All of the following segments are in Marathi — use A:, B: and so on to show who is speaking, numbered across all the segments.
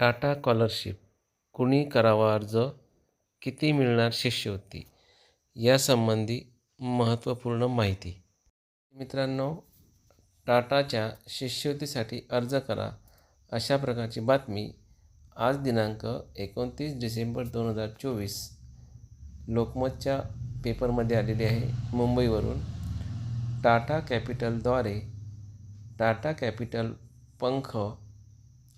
A: टाटा कॉलरशिप कुणी करावा अर्ज? किती मिळणार शिष्यवृत्ती? यासंबंधी महत्त्वपूर्ण माहिती. मित्रांनो टाटाच्या शिष्यवृत्तीसाठी अर्ज करा. अशा प्रकारची बातमी आज दिनांक एकोणतीस डिसेंबर दोन हजार चोवीस लोकमतच्या पेपरमध्ये आलेली आहे. मुंबईवरून Tata कॅपिटलद्वारे Tata Capital Pankh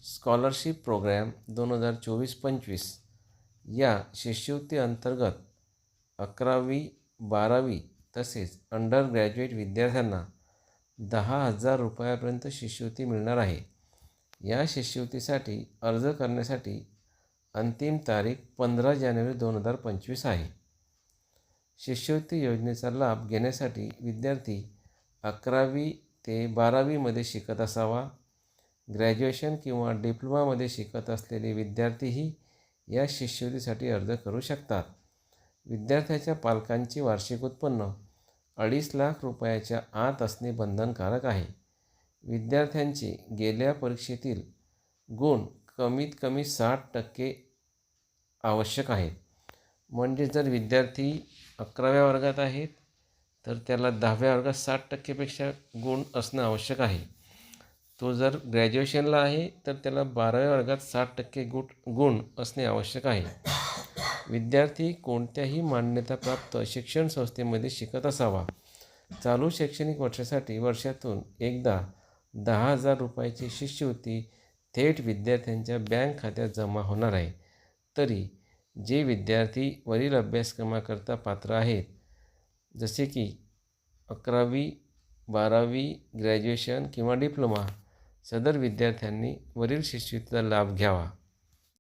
A: scholarship programme दोन हजार चोवीस पंचवीस या शिष्यवृत्ती अंतर्गत अकरावी बारावी तसेच अंडर ग्रॅज्युएट विद्यार्थ्यांना दहा हजार रुपयापर्यंत शिष्यवृत्ती मिळणार आहे. या शिष्यवृत्तीसाठी अर्ज करण्यासाठी अंतिम तारीख पंधरा जानेवारी दोन हजार पंचवीस आहे. शिष्यवृत्ती योजनेचा लाभ घेण्यासाठी विद्यार्थी अकरावी ते बारावीमध्ये शिकत असावा. ग्रॅज्युएशन किंवा डिप्लोमामध्ये शिकत असलेले विद्यार्थीही या शिष्यवृत्तीसाठी अर्ज करू शकतात. विद्यार्थ्याच्या पालकांचे वार्षिक उत्पन्न अडीच लाख रुपयाच्या आत असणे बंधनकारक आहे. विद्यार्थ्यांचे गेल्या परीक्षेतील गुण कमीत कमी साठ टक्के आवश्यक आहेत. म्हणजे जर विद्यार्थी अकराव्या वर्गात आहेत तर त्याला दहाव्या वर्गात साठ टक्केपेक्षा गुण असणं आवश्यक आहे. तो जर ग्रॅज्युएशनला आहे तर त्याला बाराव्या वर्गात साठ टक्के गुट गुण असणे आवश्यक आहे. विद्यार्थी कोणत्याही मान्यताप्राप्त शिक्षण संस्थेमध्ये शिकत असावा. चालू शैक्षणिक वर्षासाठी वर्षातून एकदा दहा हजार रुपयाची शिष्यवृत्ती थेट विद्यार्थ्यांच्या बँक खात्यात जमा होणार आहे. तरी जे विद्यार्थी वरील अभ्यासक्रमाकरता पात्र आहेत जसे की अकरावी बारावी ग्रॅज्युएशन किंवा डिप्लोमा सदर विद्यार्थ्यांनी वरील शिष्यवृत्तीचा लाभ घ्यावा.